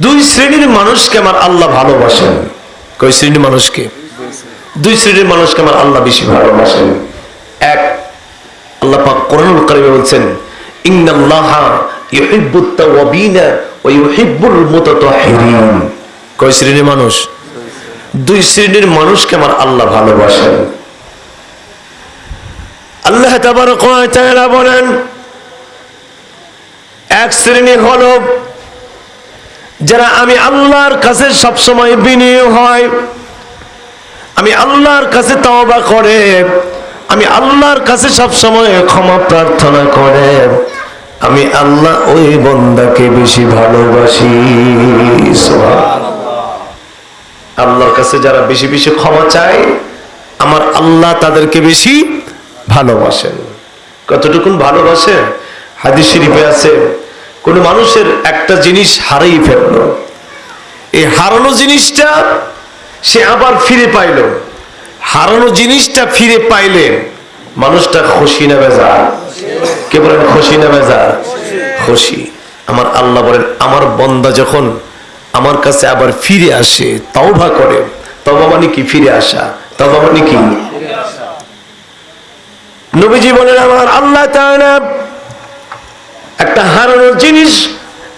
দুই শ্রেণির মানুষকে আমার আল্লাহ ভালোবাসেন। কই শ্রেণির মানুষকে? দুই শ্রেণির মানুষকে আমার আল্লাহ বেশি ভালোবাসেন। এক, আল্লাহ পাক কোরআনুল কারিমে বলছেন, ইন্নাল্লাহা ইউহিব্বুত তাওয়াবিনা ওয়া ইউহিব্বুল মুতাতাহহিরিন কয় শ্রেণির মানুষ? দুই শ্রেণির মানুষকে আমার আল্লাহ ভালোবাসেন। আল্লাহ তাবারক ওয়া তাআলা বলেন, এক শ্রেণি হলো যারা আমি আল্লাহর কাছে সবসময় বিনিয়োগ হয়, আমি আল্লাহর কাছে তওবা করে, আমি আল্লাহর কাছে সব সময় ক্ষমা প্রার্থনা করে, আমি আল্লাহ ওই বন্দাকে বেশি ভালোবাসি। আল্লাহর কাছে যারা বেশি বেশি ক্ষমা চায়, আমার আল্লাহ তাদেরকে বেশি ভালোবাসেন। কতটুকুন ভালোবাসে? হাদিস শরীফে আছে কোন মানুষের একটা জিনিস হারিয়ে ফেলল। এই হারানো জিনিসটা সে আবার ফিরে পাইল। হারানো জিনিসটা ফিরে পাইলে মানুষটা খুশি না বেজার? কে বলেন খুশি না বেজার? খুশি। আমার আল্লাহ বলেন, আমার বন্দা যখন আমার কাছে আবার ফিরে আসে, তওবা করে তবা মানে কি ফিরে আসা? তবা মানে কি? নবীজি বলেন, আমার আল্লাহ তাআলা একটা হারানোর জিনিস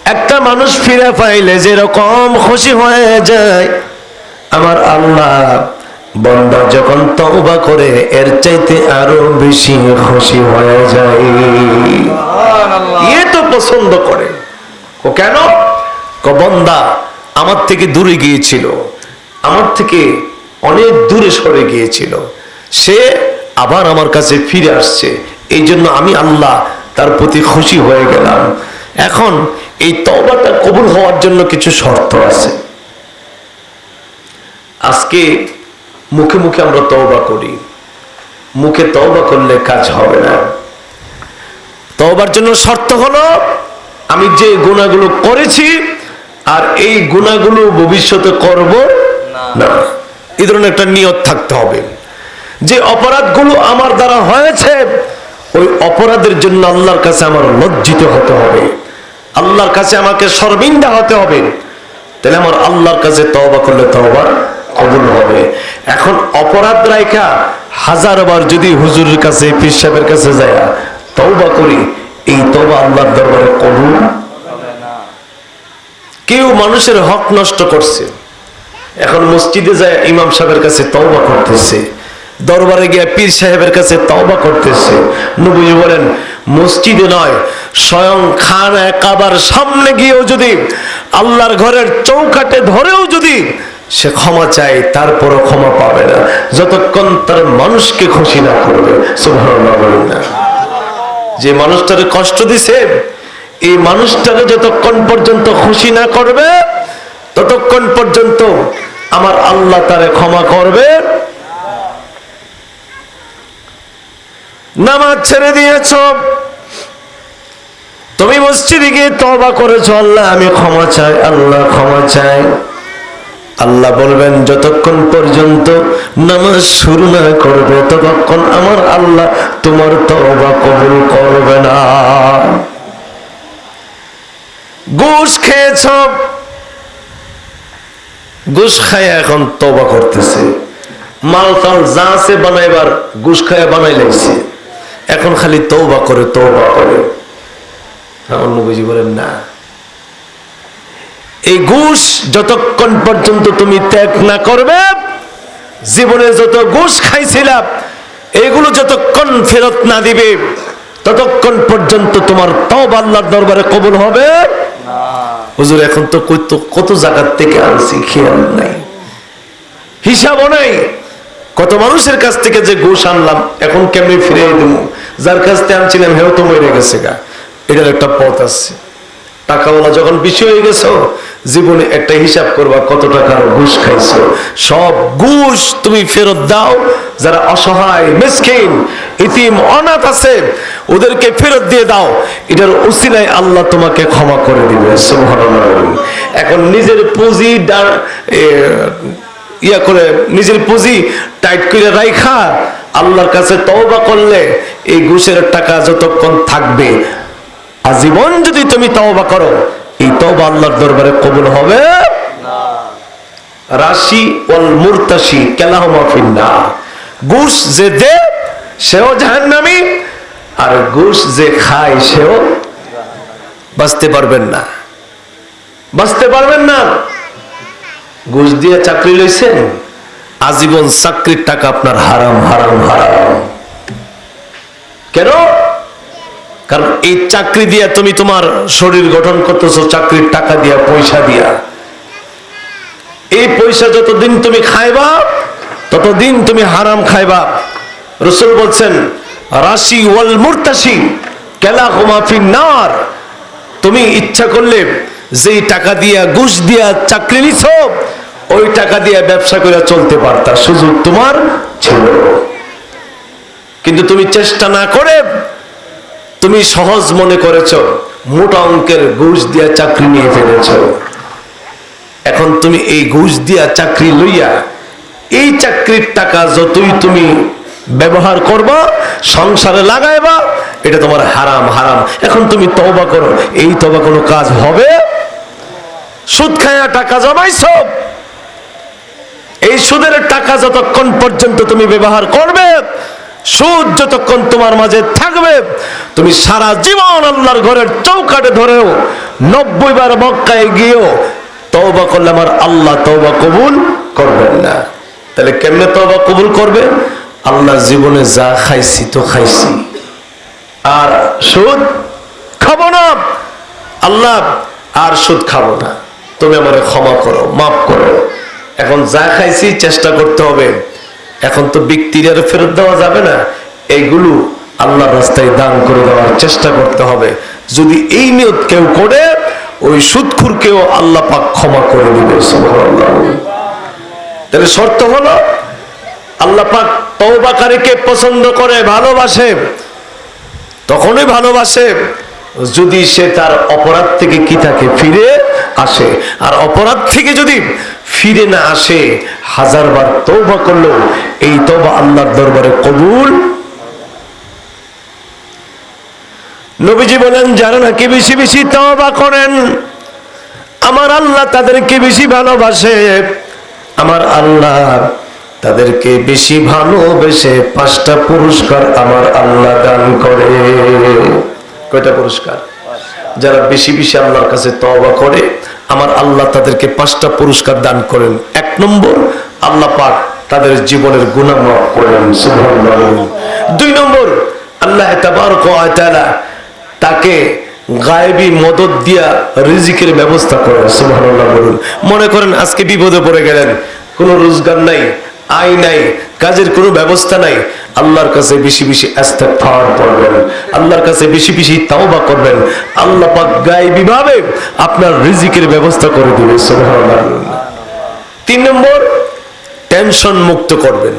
একটা মানুষ ফিরে পাইলে যেরকম খুশি হয়ে যায়। আমার আল্লাহ বন্দা যখন তওবা করে এর চাইতে আরও বেশি খুশি হয়ে যায়। এ তো পছন্দ করে। ও কেন? বন্দা আমার থেকে দূরে গিয়েছিল। আমার থেকে অনেক দূরে সরে গিয়েছিল। সে আবার আমার কাছে ফিরে আসছে। এই জন্য আমি আল্লাহ তার প্রতি খুশি হয়ে গেলাম। এখন এই তওবাটা কবুল হওয়ার জন্য কিছু শর্ত আছে। আজকে মুখে মুখে আমরা তওবা করি। মুখে তওবা করলে কাজ হবে না। তওবার জন্য শর্ত হলো আমি যে গুণাগুলো করেছি আর এই গুণাগুলো ভবিষ্যতে করব না। এই ধরনের একটা নিয়ত থাকতে হবে। যে অপরাধগুলো আমার দ্বারা হয়েছে ওই অপরাধের জন্য আল্লাহর কাছে আমার লজ্জিত হতে হবে। আল্লাহর কাছে আমাকে শর্মিন্দা হতে হবে। তাহলে আমার আল্লাহর কাছে তওবা করলে তওবা কবুল হবে। এখন অপরাধ রাইখা হাজার বার যদি হুজুরের কাছে, পীর সাহেবের কাছে যায়, তওবা করি, এই তওবা আল্লাহর দরবারে কবুল কেউ মানুষের হক নষ্ট করছে। এখন মসজিদে যায়, ইমাম সাহেবের কাছে তওবা করতেছে। দরবারে গিয়ে পীর সাহেবের কাছে তওবা করতেছে। নবী বলেন, মসজিদে নয়, স্বয়ং খান কাবার সামনে গিয়েও যদি আল্লাহর ঘরের চৌকাটে ধরেও যদি সে ক্ষমা চায়, তারপরও ক্ষমা পাবে না। যতক্ষণ তার মানুষকে খুশি না করবে। না। যে মানুষটারে কষ্ট দিছে, এই মানুষটাকে যতক্ষণ পর্যন্ত খুশি না করবে, ততক্ষণ পর্যন্ত আমার আল্লাহ তারে ক্ষমা করবে। নামাজ ছেড়ে দিয়েছ। তুমি মসজিদে গিয়ে তবা করেছ, আল্লাহ, আমি ক্ষমা চাই, আল্লাহ ক্ষমা চাই। আল্লাহ বলবেন, যতক্ষণ পর্যন্ত নামাজ শুরু না করবে, ততক্ষণ আমার আল্লাহ তোমার তবা কবুল করবে না। ঘুষ খেয়েছ। ঘুষ খায় এখন তবা করতেছে। মাল টাল যা আছে বানাইবার, ঘুষ খায় বানাই লাগছে এখন খালি তৌবা করে তৌবা করে। অন্য বুঝি বলেন, না। এই ঘুষ যতক্ষণ পর্যন্ত তুমি ত্যাগ না করবে, জীবনে যত ঘুষ খাইছিলাম এগুলো যতক্ষণ ফেরত না দিবে, ততক্ষণ পর্যন্ত তোমার তব আল্লাহর দরবারে কবুল হবে। হুজুর, এখন তো কত জায়গার থেকে আনছি, খেয়াল নাই। হিসাবও নাই। কত মানুষের কাছ থেকে যে ঘুষ আনলাম, এখন কেমনি ফিরে দেবো যার কাছ থেকে আনছিলাম হেও তো মরে গেছে গা। এটার একটা পথ আছে। টাকাওয়ালা যখন বেশি হয়ে গেছো, জীবনে একটা হিসাব করবা কত টাকার ঘুষ খাইছো। সব ঘুষ তুমি ফেরত দাও। যারা অসহায়, মিসকিন, ইতিম, অনাথ আছে, ওদেরকে ফেরত দিয়ে দাও। এটার উসিলায় আল্লাহ তোমাকে ক্ষমা করে দিবে এখন নিজের পুঁজি ইয়া করে নিজের পুঁজি টাইট করে রাইখা, আল্লাহর কাছে তওবা করলে এই ঘুষের টাকা যতক্ষণ থাকবে। আজীবন যদি তুমি তওবা করো, এই তওবা আল্লাহর দরবারে কবুল হবে। রাশি ওয়াল মুরতাশি কালাহুমা ফিন্নার। ঘুষ যে দে, সেও জাহান্নামী, আর ঘুষ যে খায় সেও বাঁচতে পারবেন না। বাঁচতে পারবেন না। ঘুষ দিয়ে চাকরি লইছেন? আজীবন চাকরির টাকা আপনার হারাম হারাম হারাম। কেন? কারণ এই চাকরি দিয়া তুমি তোমার শরীর গঠন করতেছো, চাকরির টাকা দিয়া, পয়সা দিয়া। এই পয়সা যতদিন তুমি খাইবা, ততদিন তুমি হারাম খাইবা। রসুল বলছেন, রাশি ওয়াল মুরতাসি কেলা হুমাফিন নার। তুমি ইচ্ছা করলে যেই টাকা দিয়া ঘুষ দিয়া চাকরি নিছ, ওই টাকা দিয়া ব্যবসা করে চলতে পারতা সুযোগ তোমার ছিল। কিন্তু তুমি চেষ্টা না করে তুমি সহজ মনে করেছ, মোটা অঙ্কের ঘুষ দিয়া চাকরি নিয়ে ফেলেছ। এখন তুমি এই ঘুষ দিয়া চাকরি লইয়া, এই চাকরির টাকা যতই তুমি ব্যবহার করবা, সংসারে লাগাইবা, এটা তোমার হারাম হারাম। এখন তুমি তওবা করো, এই তবা কোনো কাজ হবে? সুদ খায়া টাকা জমাইছো? এই সুদের টাকা যতক্ষণ পর্যন্ত তুমি ব্যবহার করবে, সুদ যতক্ষণ তোমার মাঝে থাকবে, তুমি সারা জীবন আল্লাহর ঘরের চৌকাটে ধরেও নব্বই বার মক্কায় গিয়েও তওবা করলে আমার আল্লাহ তওবা কবুল করবেন না। তাহলে কেমনে তওবা কবুল করবে? আল্লাহ জীবনে যা খাইছি তো খাইছি। আর সুদ খাব না। আল্লাহ আর সুদ খাব না। তুমি আমারে ক্ষমা করো, মাফ করো। এখন যা খাইছি চেষ্টা করতে হবে। এখন তো ব্যক্তির আর ফেরত দেওয়া যাবে না। এইগুলো আল্লাহর রাস্তায় দান করে দেওয়ার চেষ্টা করতে হবে। যদি এই নিয়ত কেউ করে, ওই সুদখুরকেও আল্লাহ পাক ক্ষমা করে দিবে। তাহলে শর্ত হলো, আল্লাহ পাক তওবাকারীকে পছন্দ করে, ভালোবাসে। তখনই ভালোবাসে, যদি সে তার অপরাধ থেকে কি থাকে ফিরে আসে। আর অপরাধ থেকে যদি ফিরে না আসে, হাজারবার তৌবা করলেও এই তৌবা আল্লাহর দরবারে কবুল। নবীজি বলেন, যারা নাকি বেশি বেশি তওবা করেন, আমার আল্লাহ তাদেরকে বেশি ভালোবাসে। আমার আল্লাহ তাদেরকে বেশি ভালোবেসে পাঁচটা পুরস্কার আমার আল্লাহ দান করে। কয়টা পুরস্কার? যারা বেশি বেশি আল্লাহর কাছে তওবা করে, আমার আল্লাহ তাদেরকে পাঁচটা পুরস্কার দান করেন। এক নম্বর, আল্লাহ পাক তাদের জীবনের মাফ করেন দুই নম্বর, আল্লাহ তাআলা তাকে গায়েবী মদত দিয়া রিজিকের ব্যবস্থা করেন, সুবহানাল্লাহ বলুন। মনে করেন আজকে বিপদে পড়ে গেলেন, কোনো রোজগার নাই, আয় নাই, কাজের কোনো ব্যবস্থা নাই আল্লাহর কাছে বেশি বেশি ইস্তেগফার করবেন, আল্লাহর কাছে বেশি বেশি তাওবা করবেন। আল্লাহ পাক গায়েবী ভাবে আপনার রিজিকের ব্যবস্থা করে দিবে, সুবহানাল্লাহ। তিন নম্বর টেনশন মুক্ত করবেন।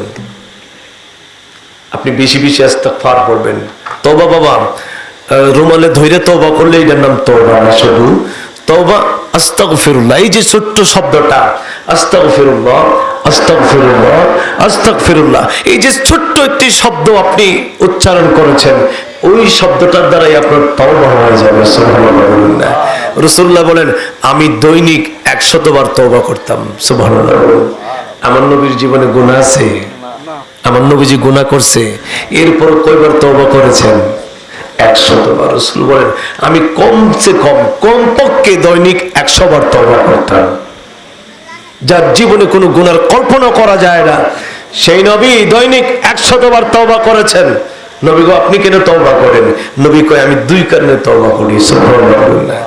আপনি বেশি বেশি ইস্তেগফার করবেন। তওবা বাবা রুমালে ধৈর্য তওবা করলে এটার নাম তওবা না শুধু। তওবা আস্তাগফিরুল্লাহ, এই যে ছোট্ট শব্দটা, আস্তাগফিরুল্লাহ এই যে ছোট্ট একটি শব্দ আপনি উচ্চারণ করেছেন, ওই শব্দটার দ্বারাই আপনার হয়ে যাবে, সুবহানাল্লাহ বলুন আমি দৈনিক 100 বার তওবা করতাম আমার নবীর জীবনে গুনাহ আছে? আমার নবীজি গুনাহ করছে। এরপর কয়বার তওবা করেছেন? একশত বার রসুল বলেন, আমি কমসে কম, কমপক্ষে দৈনিক একশো বার তওবা করতাম। যার জীবনে কোনো গুনার কল্পনা করা যায় না। সেই নবী দৈনিক একশত বার তওবা করেছেন। নবী গো, আপনি কেন তওবা করেন? নবী কয়, আমি দুই কারণে তওবা করি, সুবহানাল্লাহ।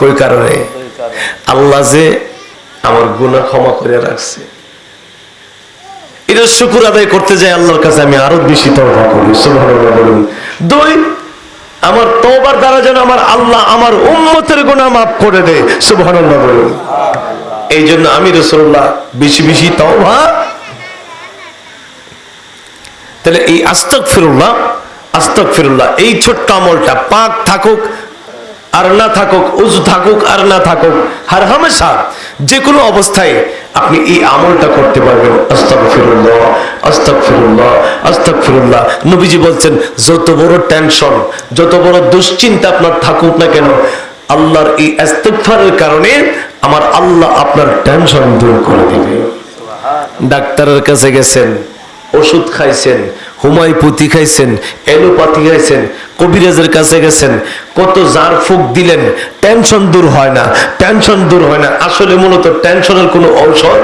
কই কারণে? আল্লাহ যে আমার গুনাহ ক্ষমা করে রাখছে। এটা শুকুর আদায় করতে যাই আল্লাহর কাছে, আমি আরও বেশি তওবা করি, সুবহানাল্লাহ বলুন। দুই, আমার তওবার দ্বারা যেন আমার আল্লাহ আমার উম্মতের গুনাহ মাফ করে দেয়, সুবহানাল্লাহ বলুন। এই জন্য আমি রাসূলুল্লাহ বেশি বেশি তওবা। তাহলে এই আস্তাগফিরুল্লাহ আস্তাগফিরুল্লাহ, এই ছোট্ট আমলটা পাক থাকুক আর না থাকুক, উজু থাকুক আর না থাকুক, হার হামেশা যে কোনো অবস্থায় আপনি এই আমলটা করতে পারবেন। আস্তাগফিরুল্লাহ আস্তাগফিরুল্লাহ আস্তাগফিরুল্লাহ। নবীজি বলছেন, যত বড় টেনশন যত বড় দুশ্চিন্তা আপনার থাকুক না কেন, আল্লাহর এই ইস্তেগফারের কারণে আমার আল্লাহ আপনার টেনশন দূর করে দিবে। ডাক্তারের কাছে গেছেন, ওষুধ খাইছেন হুমায়ুপতি খাইছেন এলোপাতি খাইছেন, কবিরাজের কাছে গেছেন, কত জার ফুক দিলেন টেনশন দূর হয় না টেনশন দূর হয় না। আসলে মূলত টেনশনের কোনো ঔষধ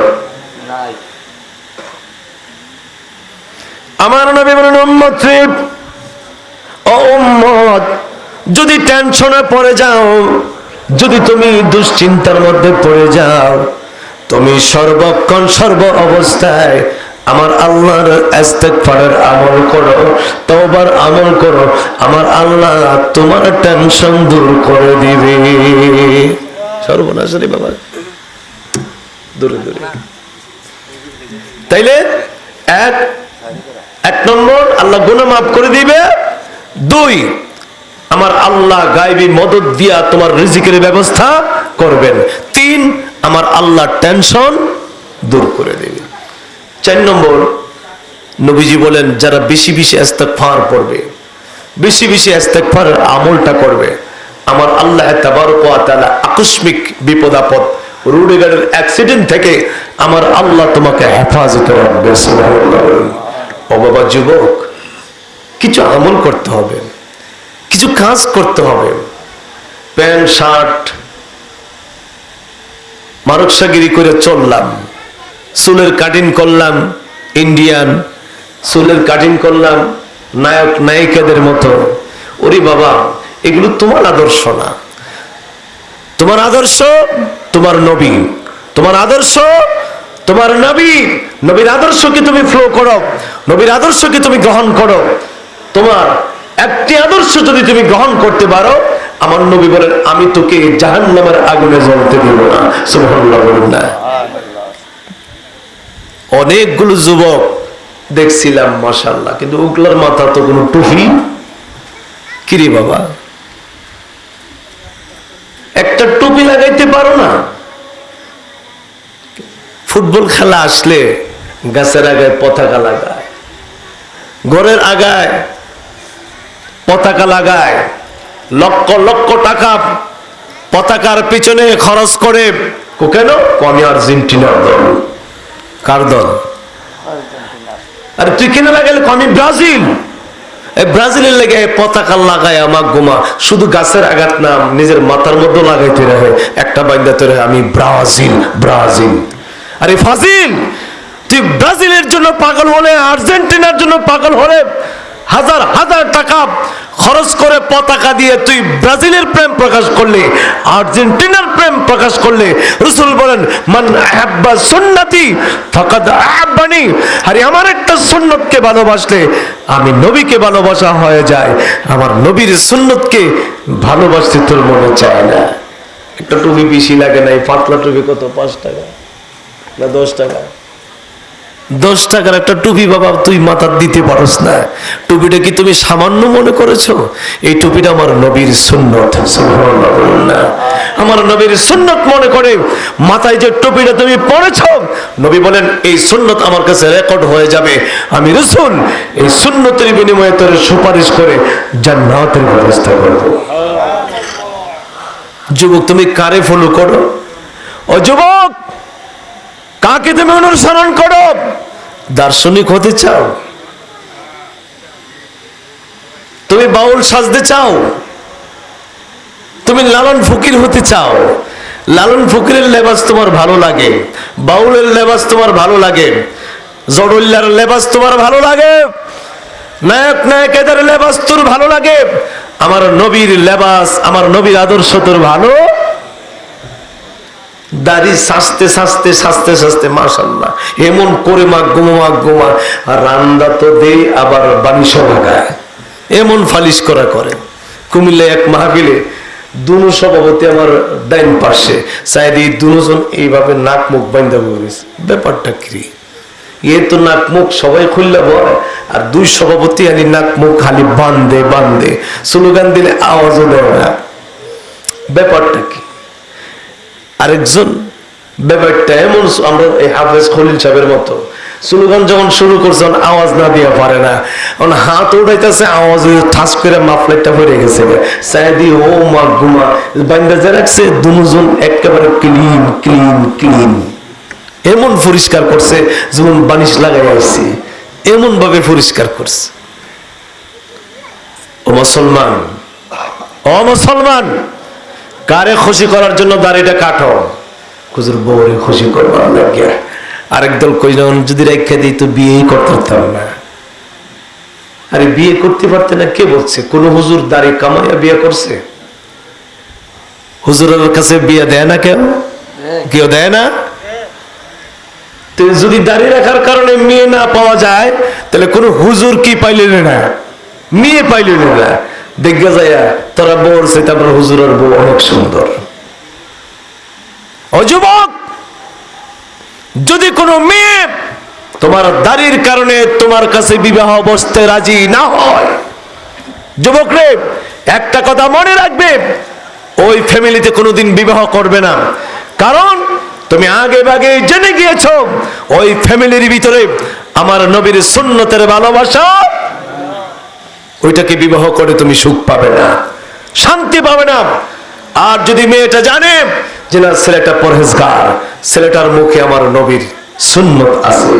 আমার নবী বলেন, উম্মত যদি টেনশনে পড়ে যাও যদি তুমি দুশ্চিন্তার মধ্যে পড়ে যাও, তুমি সর্বক্ষণ সর্ব অবস্থায় আমার আল্লাহর ইস্তেগফারের আমল করো, তওবার আমল করো, আমার আল্লাহ তোমার টেনশন দূর করে দিবে। সর্বনাশ রে বাবা। দূরে দূরে। তাইলে এক এক নম্বর, আল্লাহ গুনাহ মাফ করে দিবে। দুই আমার আল্লাহ গায়বী মদত দিয়া তোমার রিজিকের ব্যবস্থা করবেন। তিন, আমার আল্লাহ টেনশন দূর করে দেবে। চার নম্বর, নবীজি বলেন, যারা বেশি বেশি ফার পড়বে বেশি বেশি ফার আমলটা করবে, আমার আল্লাহ তাআলা আকস্মিক বিপদ আপদ, রোডে গাড়ির অ্যাক্সিডেন্ট থেকে আমার আল্লাহ তোমাকে হেফাজতে রাখবে ও বাবা, যুবক, কিছু আমল করতে হবে। কিছু কাজ করতে হবে। প্যান্ট, শার্ট মারকসাগিরি করে চললাম। চুলের কাটিং করলাম, ইন্ডিয়ান চুলের কাটিং করলাম, নায়ক, নায়িকাদের মতো। ওরে বাবা, এগুলো তোমার আদর্শ না। তোমার আদর্শ, তোমার নবী। তোমার আদর্শ, তোমার নবী। নবীর আদর্শকে তুমি ফ্লো করো। নবীর আদর্শকে তুমি গ্রহণ করো। তোমার একটি আদর্শ যদি তুমি গ্রহণ করতে পারো আমার নবী বলেন আমি তোকে জাহান্নামের আগুনে জ্বলতে দেব না। সুবহানাল্লাহ বলুন না। অনেকগুলো যুবক দেখছিলাম মাশাল্লাহ কিন্তু ওগুলোর মাথা তো কোনো টুপি? কিরে বাবা? একটা টুপি লাগাইতে পারো না? ফুটবল খেলা আসলে গাছের আগায় পতাকা লাগায় ঘরের আগায় পতাকা লাগায়। লক্ষ লক্ষ টাকা পতাকার পিছনে খরচ করে। কেন? আমি আর্জেন্টিনার দল। কার দল? আরে তুই কেন লাগাইলে? আমি ব্রাজিল। ব্রাজিলের লেগে পতাকা লাগায় আমার গোমা। শুধু গাছের আঘাত না, নিজের মাথার মধ্যে লাগাইতে রহে একটা বাইন্দাতে রহে আমি ব্রাজিল ব্রাজিল। আরে ফাজিল, তুই ব্রাজিলের জন্য পাগল হলে, আর্জেন্টিনার জন্য পাগল হলে হাজার হাজার টাকা খরচ করে পতাকা দিয়ে তুই ব্রাজিলের প্রেম প্রকাশ করলে, আর্জেন্টিনার প্রেম প্রকাশ করলে। রসুল বলেন, মান আহাব্বা সুন্নতি, ফাকাদ আহাব্বানি। আরে, আমার একটা সুন্নতকে ভালোবাসলে আমি নবীকে ভালোবাসা হয়ে যায় আমার নবীর সুন্নতকে ভালোবাসতে তোর মনে চায় না। একটা টুপি বেশি লাগে না এই পাতলা টুপি কত? পাঁচ টাকা না দশ টাকা? দশ টাকার একটা টুপি বাবা, তুই মাথার দিতে পারস না। টুপিটা কি তুমি সামান্য মনে করেছ? এই টুপিটা আমার নবীর সুন্নত। আমার নবীর সুন্নত মনে করে মাথায় যে টুপিটা তুমি পড়েছ নবী বলেন, এই সুন্নত আমার কাছে রেকর্ড হয়ে যাবে। আমি রসুন এই সুন্নতের বিনিময়ে তোর সুপারিশ করে জান্নাতের ব্যবস্থা করব। যুবক, তুমি কারে ফলো করো? ও যুবক কাকে তুমি অনুসরণ করো? দার্শনিক হতে চাও? তুমি বাউল সাজতে চাও? তুমি লালন ফকির হতে চাও? লালন ফকিরের লেবাস তোমার ভালো লাগে। বাউলের লেবাস তোমার ভালো লাগে। জড়ুল্লার লেবাস তোমার ভালো লাগে। নায়ক, নায়কেদের লেবাস তোর ভালো লাগে। আমার নবীর লেবাস, আমার নবীর আদর্শ তোর ভালো দাড়ি সাজতে সাজতে সাজতে সাজতে মাশাল্লাহ এমন করে মা গোমা গোমা রান্দা তো দে আবার বানিশ লাগায়। এমন ফালিশ করা করে। কুমিল্লা এক মাহফিলে দুনু সভাপতি আমার ডাইন পাশে, চাই এই দুজন এইভাবে নাক মুখ বলেছে ব্যাপারটা কি? এ তো নাক মুখ সবাই খুললে বয় আর দুই সভাপতি আলি নাক মুখ খালি বান্ধে বান্ধে স্লোগান দিলে আওয়াজও দেয় না। ব্যাপারটা কি? আরেকজন, ব্যাপারটা এমন আমরা এই হাফেজ খলিল সাহেবের মতো, স্লোগান যখন শুরু করছেন আওয়াজ না দিয়ে পারে না। এখন হাত উঠাইতেছে, আওয়াজ ঠাস করে মাফলেটটা পড়ে গেছে সাইদি, ও মা গুমা বান্দা যে রাখছে দুজন একেবারে ক্লিন ক্লিন ক্লিন এমন পরিষ্কার করছে, যেমন বানিশ লাগাই আসছে এমন ভাবে পরিষ্কার করছে। ও মুসলমান ও মুসলমান কারে খুশি করার জন্য দাড়িটা কাটো খুজুর বউরে খুশি করবার আরেক দল কইলেন যদি রেখে দিই তো বিয়েই করতে পারতাম না। আরে বিয়ে করতে পারতে না, কে বলছে? কোন হুজুর দাড়ি কামাইয়া বিয়ে করছে? হুজুরের কাছে বিয়ে দেয় না কেউ? কেউ দেয় না? যদি দাঁড়িয়ে রাখার কারণে মেয়ে না পাওয়া যায়, তাহলে কোন হুজুর কি পাইলেন না? মেয়ে পাইলেন না। দেখবে যায় তোরা বলছে তারপর হুজুরের বউ অনেক সুন্দর। ও যুবক, যদি কোনো মেয়ে তোমার দাড়ির কারণে তোমার কাছে বিবাহ বসতে রাজি না হয়, যুবক রে, একটা কথা মনে রাখবে, ওই ফ্যামিলিতে কোনোদিন বিবাহ করবে না। কারণ তুমি আগে ভাগে জেনে গিয়েছো, ওই ফ্যামিলির ভিতরে আমার নবীর সুন্নতের ভালোবাসা ওইটাকে বিবাহ করে তুমি সুখ পাবে না, শান্তি পাবে না। আর যদি মেয়েটা জানে যে না, ছেলেটা পরহেজগার, ছেলেটার মুখে আমার নবীর সুন্নত আছে,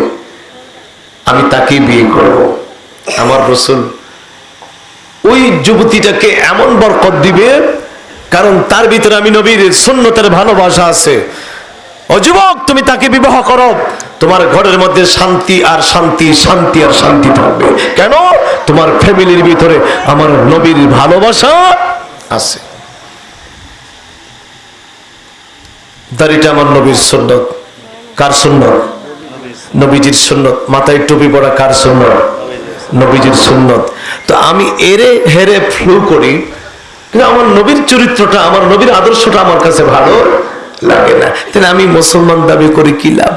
আমি তাকে বিয়ে করব। আমার রসুল ওই যুবতীটাকে এমন বরকত দিবে, কারণ তার ভিতরে আমি নবীর সুন্নতের ভালোবাসা আছে। ও যুবক, তুমি তাকে বিবাহ করো। তোমার ঘরের মধ্যে শান্তি আর শান্তি শান্তি আর শান্তি থাকবে। কেন? তোমার ফ্যামিলির ভিতরে আমার নবীর ভালোবাসা আছে। দাড়িটা আমার নবীর সুন্নত। কার সুন্নত? নবীজির সুন্নত। মাথায় টুপি পরা কার সুন্নত? নবীজির সুন্নত। তো আমি এরে হেরে ফ্লু করি, কিন্তু আমার নবীর চরিত্রটা, আমার নবীর আদর্শটা আমার কাছে ভালো লাগে না। তাহলে আমি মুসলমান দাবি করি কি লাভ?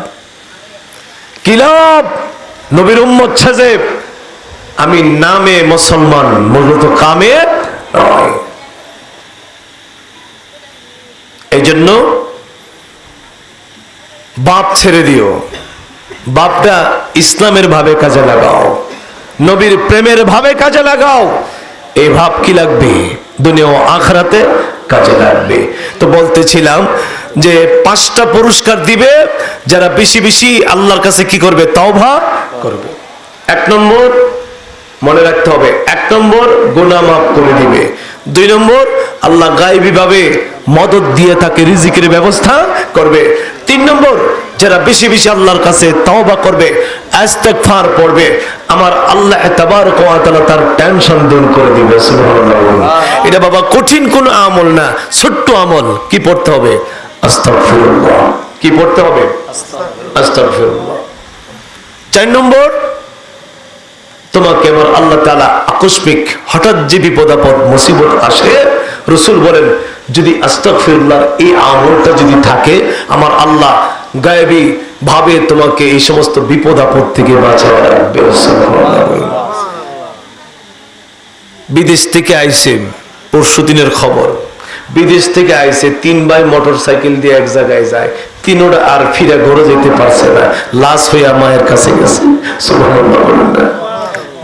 নবীর উম্মত আমি নামে মুসলমান, মূলত কামে এই জন্য বাপ ছেড়ে দিও, বাপটা ইসলামের ভাবে কাজে লাগাও, নবীর প্রেমের ভাবে কাজে লাগাও এই ভাব কি লাগবে? দুনিয়া আখরাতে কাজে লাগবে। তো বলতেছিলাম যে পাঁচটা পুরস্কার দিবে যারা বেশি বেশি আল্লাহর কাছে কি করবে? তওবা করবে। এক নম্বর মনে রাখতে হবে এক নম্বর গুনাহ মাফ করে দিবে। দুই নম্বর আল্লাহ গায়েবী ভাবে মদত দিয়ে তাকে রিজিকের ব্যবস্থা করবে। তিন নম্বর যারা বেশি বেশি আল্লাহর কাছে তওবা করবে ইস্তেগফার পড়বে আমার আল্লাহ তাবারক ওয়া তাআলা তার টেনশন দূর করে দিবে সুবহানাল্লাহ। এটা বাবা কঠিন কোন আমল না ছোট্ট আমল। কি পড়তে হবে? আস্তাগফিরুল্লাহ। কি পড়তে হবে? আস্তাগফিরুল্লাহ। চার নম্বর তোমাকে আমার আল্লাহ তালা আকস্মিক হঠাৎ যে বিপদ আপদ মুসিবত আসে রসুল বলেন যদি এই আমলটা যদি থাকে আমার আল্লাহ গায়েবী ভাবে তোমাকে এই সমস্ত বিপদ আপদ থেকে বাঁচায় রাখবে। বিদেশ থেকে আইসে পরশু দিনের খবর। বিদেশ থেকে আইসে তিন ভাই মোটর সাইকেল দিয়ে এক জায়গায় যায়, তিনোটা আর ফিরে ঘরে যেতে পারছে না, লাশ হইয়া মায়ের কাছে গেছে।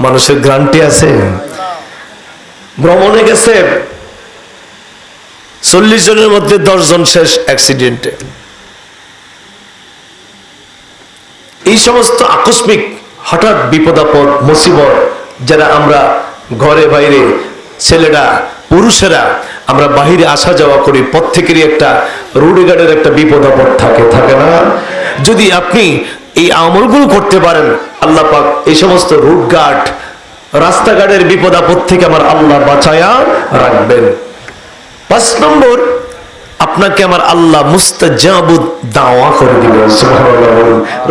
মানুষের গ্রান্টি আছে। ভ্রমণে গেছে চল্লিশ জনের মধ্যে দশ জন শেষ অ্যাক্সিডেন্টে এই সমস্ত আকস্মিক, হঠাৎ বিপদ আপদ মুসিবত, যারা আমরা ঘরে বাইরে ছেলেরা, পুরুষেরা আমরা বাহিরে আসা যাওয়া করি, প্রত্যেকেরই একটা রোডগার্ডের একটা বিপদ আপদ থাকে থাকে না? যদি আপনি এই আমলগুলো করতে পারেন, আল্লাহ পাক এই সমস্ত রুট গার্ড রাস্তাঘাটের বিপদ আপদ থেকে আমার আল্লাহ বাঁচায়া রাখবেন। পাঁচ নম্বর আপনাকে আমার আল্লাহ মুস্তাজাবুদ দাওয়া করে দিবে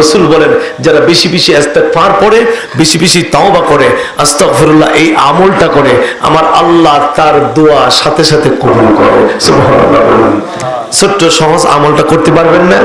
রসুল বলেন, যারা বেশি বেশি ইস্তেগফার পড়ে, বেশি বেশি তাওবা করে, আস্তাগফিরুল্লাহ, এই আমলটা করে, আমার আল্লাহ তার দোয়া সাথে সাথে কবুল করে, সুবহানাল্লাহ ছোট্ট সহজ আমলটা করতে পারবেন না?